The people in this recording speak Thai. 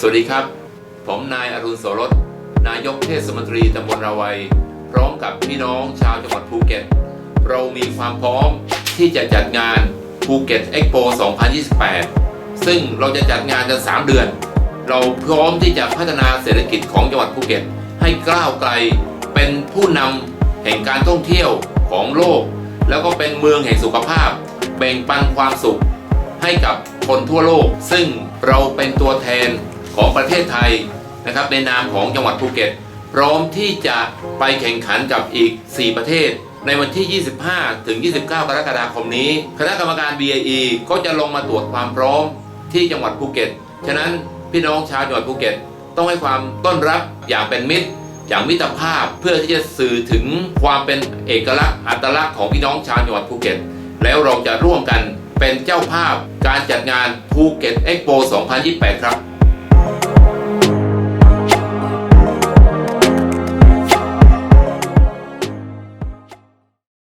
สวัสดีครับ ผมนายอรุณโสรส นายกเทศมนตรีตำบลราวัย พร้อมกับพี่น้องชาวจังหวัดภูเก็ต เรามีความพร้อมที่จะจัดงานภูเก็ตเอ็กโป 2028 ซึ่งเราจะจัดงานกัน 3 เดือน เราพร้อมที่จะพัฒนาเศรษฐกิจของจังหวัดภูเก็ต ให้ก้าวไกล เป็นผู้นำแห่งการท่องเที่ยวของโลก แล้วก็เป็นเมืองแห่งสุขภาพ แบ่งปันความสุขให้กับคนทั่วโลก ซึ่งเราเป็นตัวแทน ของประเทศไทยนะครับในนามของจังหวัดภูเก็ต พร้อมที่จะไปแข่งขันกับอีก 4 ประเทศ ในวันที่ 25 ถึง 29 กรกฎาคมนี้ คณะกรรมการ BAE ก็จะลงมาตรวจความพร้อมที่จังหวัดภูเก็ต ฉะนั้นพี่น้องชาวจังหวัดภูเก็ต ต้องให้ความต้อนรับอย่างเป็นมิตรอย่างมิตรภาพเพื่อที่จะสื่อถึงความเป็นเอกลักษณ์อัตลักษณ์ของพี่น้องชาวจังหวัดภูเก็ต แล้วเราจะร่วมกันเป็นเจ้าภาพการจัดงานภูเก็ตเอ็กโป 2028 ครับ